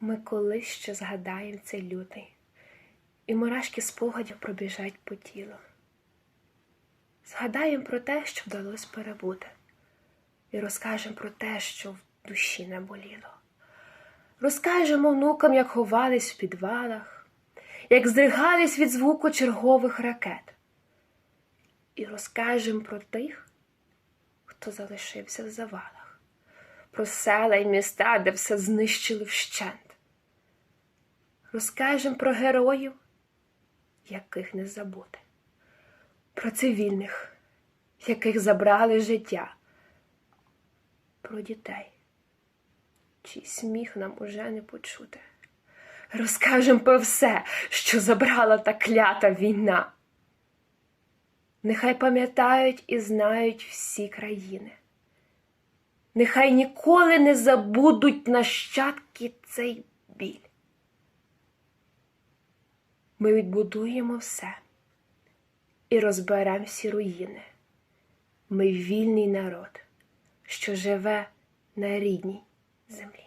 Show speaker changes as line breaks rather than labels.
Ми колись ще згадаємо цей лютий, і мурашки спогадів пробіжать по тілу. Згадаємо про те, що вдалося перебути, і розкажемо про те, що в душі не боліло. Розкажемо внукам, як ховались в підвалах, як здригались від звуку чергових ракет. І розкажемо про тих, хто залишився в завалах, про села й міста, де все знищили вщент. Розкажемо про героїв, яких не забути, про цивільних, яких забрали життя, про дітей, чий сміх нам уже не почути. Розкажемо про все, що забрала та клята війна. Нехай пам'ятають і знають всі країни. Нехай ніколи не забудуть нащадки цей біль. Ми відбудуємо все і розберемо всі руїни. Ми вільний народ, що живе на рідній землі.